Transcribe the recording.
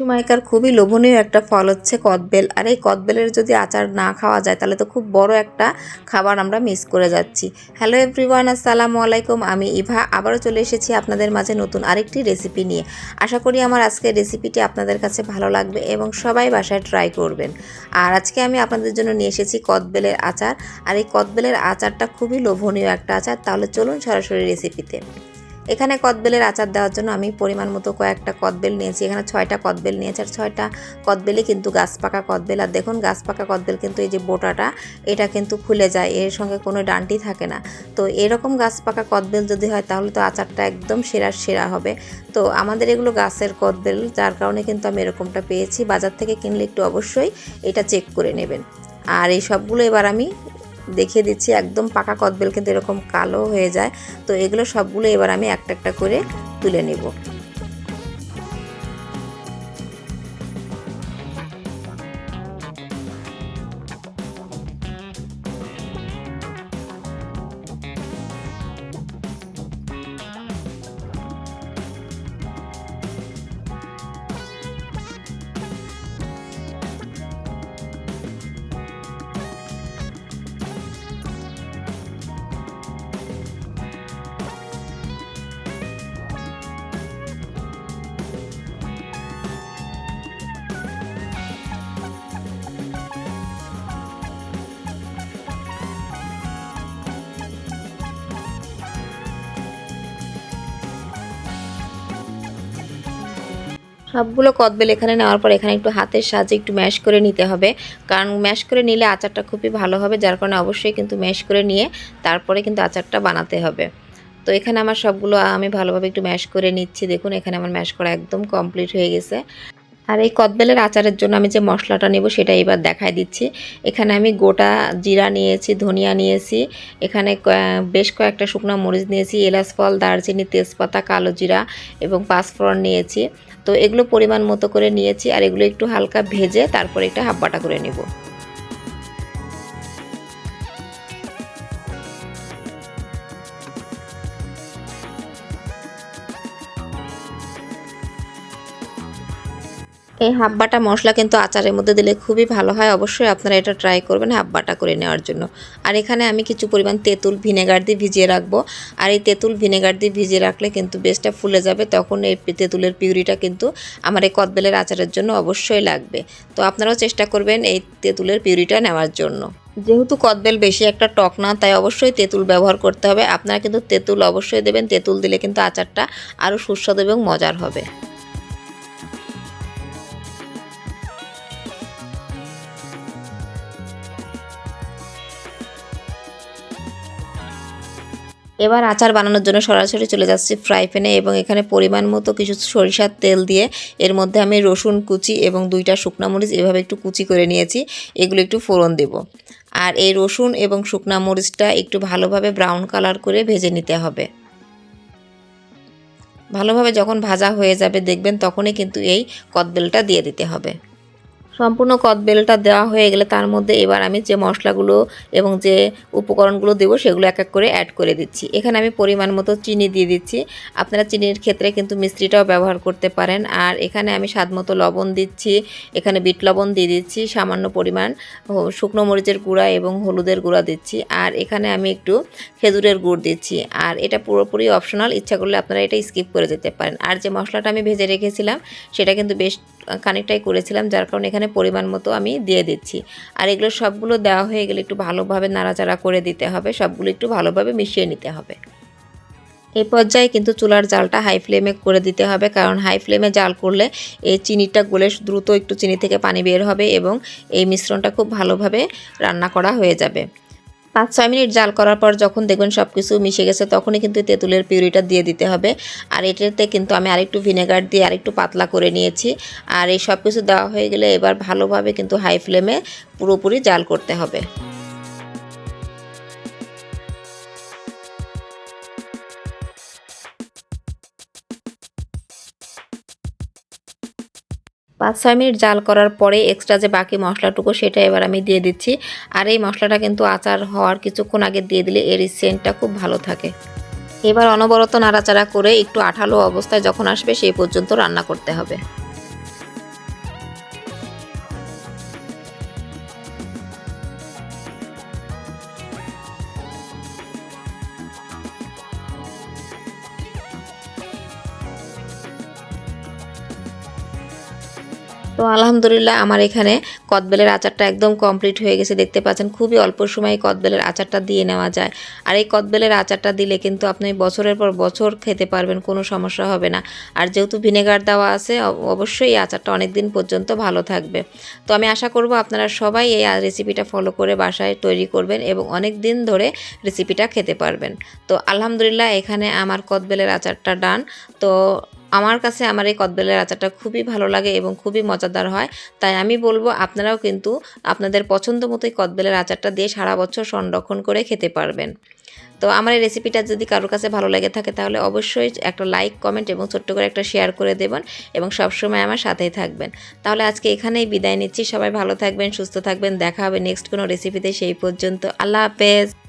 সময়কার খুবই লোভনীয় একটা ফল হচ্ছে কদবেল। আর এই কদবেলের যদি আচার না খাওয়া যায়, তাহলে তো খুব বড় একটা খাবার আমরা মিস করে যাচ্ছি। হ্যালো এভরিওয়ান আসসালামু আলাইকুম। আমি ইভা। আবারও চলে এসেছি আপনাদের মাঝে নতুন আরেকটি রেসিপি নিয়ে। আশা করি আমার আজকের রেসিপিটি আপনাদের কাছে ভালো লাগবে এবং সবাই বাসায় ট্রাই করবেন। আর আজকে আমি আপনাদের জন্য নিয়ে এসেছি কদবেলের আচার। আর এই কদবেলের আচারটা খুবই লোভনীয় একটা আচার। তাহলে চলুন সরাসরি রেসিপিতে এখানে কদবেলের আচার দেওয়ার জন্য আমি পরিমাণ মতো কয়েকটা কদবেল নিয়েছি। এখানে ছয়টা কদবেল নিয়েছি আর ছয়টা কদবেলই কিন্তু গাছ পাকা কদবেল। আর দেখুন, গাছ পাকা কদবেল কিন্তু এই যে বোটাটা, এটা কিন্তু খুলে যায়, এর সঙ্গে কোনো ডান্টি থাকে না। তো এরকম গাছ পাকা কদবেল যদি হয়, তাহলে তো আচারটা একদম সেরা সেরা হবে। তো আমাদের এগুলো গাছের কদবেল, যার কারণে কিন্তু আমি এরকমটা পেয়েছি। বাজার থেকে কিনলে একটু অবশ্যই এটা চেক করে নেবেন। আর এই সবগুলো এবার আমি দেখিয়ে দিচ্ছি, একদম পাকা কদবেল কিন্তু এরকম কালো হয়ে যায়। তো এগুলো সবগুলো এবার আমি একটা একটা করে তুলে নেব। সবগুলো কদবেল এখানে নেওয়ার পর এখানে একটু হাতের সাহায্যে একটু ম্যাশ করে নিতে হবে। কারণ ম্যাশ করে নিলে আচারটা খুবই ভালো হবে, যার কারণে অবশ্যই কিন্তু ম্যাশ করে নিয়ে তারপরে কিন্তু আচারটা বানাতে হবে। তো এখানে আমার সবগুলো আমি ভালোভাবে একটু ম্যাশ করে নিচ্ছি। দেখুন, এখানে আমার ম্যাশ করা একদম কমপ্লিট হয়ে গেছে। আর এই কদবেলের আচারের জন্য আমি যে মশলাটা নেব সেটা এবার দেখাই দিচ্ছি। এখানে আমি গোটা জিরা নিয়েছি, ধনিয়া নিয়েছি, এখানে বেশ কয়েকটা শুকনো মরিচ নিয়েছি, এলাচ ফল, দারচিনি, তেজপাতা, কালো জিরা এবং পাঁচফোড়ন নিয়েছি। তো এগুলো পরিমাণ মতো করে নিয়েছি আর এগুলো একটু হালকা ভেজে তারপরে একটা হাফ বাটা করে নেব। এই হাফ বাটা মশলা কিন্তু আচারের মধ্যে দিলে খুবই ভালো হয়। অবশ্যই আপনারা এটা ট্রাই করবেন হাফ বাটা করে নেওয়ার জন্য। আর এখানে আমি কিছু পরিমাণ তেঁতুল ভিনেগার দিয়ে ভিজিয়ে রাখব। আর এই তেঁতুল ভিনেগার দিয়ে ভিজিয়ে রাখলে কিন্তু বেশটা ফুলে যাবে। তখন এই তেঁতুলের পিউরিটা কিন্তু আমার এই কদবেলের আচারের জন্য অবশ্যই লাগবে। তো আপনারাও চেষ্টা করবেন এই তেঁতুলের পিউরিটা নেওয়ার জন্য। যেহেতু কদবেল বেশি একটা টক না, তাই অবশ্যই তেঁতুল ব্যবহার করতে হবে। আপনারা কিন্তু তেঁতুল অবশ্যই দেবেন। তেঁতুল দিলে কিন্তু আচারটা আরও সুস্বাদু এবং মজার হবে। এবার আচার বানানোর জন্য সরাসরি চলে যাচ্ছি ফ্রাই প্যানে এবং এখানে পরিমাণ মতো কিছু সরিষার তেল দিয়ে এর মধ্যে আমি রসুন কুচি এবং দুইটা শুকনা মরিচ এভাবে একটু কুচি করে নিয়েছি। এগুলো একটু ফোড়ন দেব। আর এই রসুন এবং শুকনা মরিচটা একটু ভালোভাবে ব্রাউন কালার করে ভেজে নিতে হবে। ভালোভাবে যখন ভাজা হয়ে যাবে দেখবেন তখনই কিন্তু এই কদবেলটা দিয়ে দিতে হবে। সম্পূর্ণ কদবেলটা দেওয়া হয়ে গেলে তার মধ্যে এবার আমি যে মশলাগুলো এবং যে উপকরণগুলো দেবো সেগুলো এক এক করে অ্যাড করে দিচ্ছি। এখানে আমি পরিমাণ মতো চিনি দিয়ে দিচ্ছি। আপনারা চিনির ক্ষেত্রে কিন্তু মিষ্টিটাও ব্যবহার করতে পারেন। আর এখানে আমি স্বাদ মতো লবণ দিচ্ছি। এখানে বিট লবণ দিয়ে দিচ্ছি, সামান্য পরিমাণ শুকনো মরিচের গুঁড়া এবং হলুদের গুঁড়া দিচ্ছি। আর এখানে আমি একটু খেজুরের গুড় দিচ্ছি। আর এটা পুরোপুরি অপশনাল ইচ্ছা করলে আপনারা এটা স্কিপ করে যেতে পারেন। আর যে মশলাটা আমি ভেজে রেখেছিলাম, সেটা কিন্তু বেশ খানিকটাই করেছিলাম, যার কারণে এখানে পরিমাণ মতো আমি দিয়ে দিচ্ছি। আর এগুলো সবগুলো দেওয়া হয়ে গেলে একটু ভালোভাবে নাড়াচাড়া করে দিতে হবে, সবগুলো একটু ভালোভাবে মিশিয়ে নিতে হবে। এই পর্যায়ে কিন্তু চুলার জালটা হাই ফ্লেমে করে দিতে হবে, কারণ হাই ফ্লেমে জাল করলে এই চিনিটা গলে দ্রুত একটু চিনি থেকে পানি বের হবে এবং এই মিশ্রণটা খুব ভালোভাবে রান্না করা হয়ে যাবে। পাঁচ, ছয় মিনিট জাল করার পর যখন দেখবেন সব কিছু মিশে গেছে, তখনই কিন্তু তেঁতুলের পিউরিটা দিয়ে দিতে হবে। আর এটাতে কিন্তু আমি আরেকটু ভিনেগার দিয়ে আরেকটু পাতলা করে নিয়েছি। আর এই সব কিছু দেওয়া হয়ে গেলে এবার ভালোভাবে কিন্তু হাই ফ্লেমে পুরোপুরি জাল করতে হবে। পাঁচ ছয় মিনিট জাল করার পরে এক্সট্রা যে বাকি মশলাটুকু সেটা এবার আমি দিয়ে দিচ্ছি। আর এই মশলাটা কিন্তু আচার হওয়ার কিছুক্ষণ আগে দিয়ে দিলে এর সেন্টটা খুব ভালো থাকে। এবার অনবরত নাড়াচাড়া করে একটু আঠালো অবস্থায় যখন আসবে সেই পর্যন্ত রান্না করতে হবে। তো আলহামদুলিল্লাহ আমার এখানে কদবেলের আচারটা একদম কমপ্লিট হয়ে গেছে। দেখতে পাচ্ছেন, খুবই অল্প সময়ে কদবেলের আচারটা দিয়ে নেওয়া যায়। আর এই কদবেলের আচারটা দিলে কিন্তু আপনি বছরের পর বছর খেতে পারবেন, কোনো সমস্যা হবে না। আর যেহেতু ভিনেগার দেওয়া আছে অবশ্যই এই আচারটা অনেক দিন পর্যন্ত ভালো থাকবে। তো আমি আশা করব আপনারা সবাই এই রেসিপিটা ফলো করে বাসায় তৈরি করবেন এবং অনেক দিন ধরে রেসিপিটা খেতে পারবেন। তো আলহামদুলিল্লাহ এখানে আমার কদবেলের আচারটা ডান তো আমার কাছে আমার এই কদবেলের আচারটা খুবই ভালো লাগে এবং খুবই মজাদার হয়। তাই আমি বলব, আপনারাও কিন্তু আপনাদের পছন্দ মতোই কদবেলের আচারটা দিয়ে সারা বছর সংরক্ষণ করে খেতে পারবেন। তো আমার এই রেসিপিটা যদি কারোর কাছে ভালো লেগে থাকে, তাহলে অবশ্যই একটা লাইক কমেন্ট এবং ছোট্ট করে একটা শেয়ার করে দেবেন এবং সবসময় আমার সাথেই থাকবেন। তাহলে আজকে এখানেই বিদায় নিচ্ছি। সবাই ভালো থাকবেন, সুস্থ থাকবেন। দেখা হবে নেক্সট কোনো রেসিপিতে সেই পর্যন্ত। আল্লাহ হাফেজ।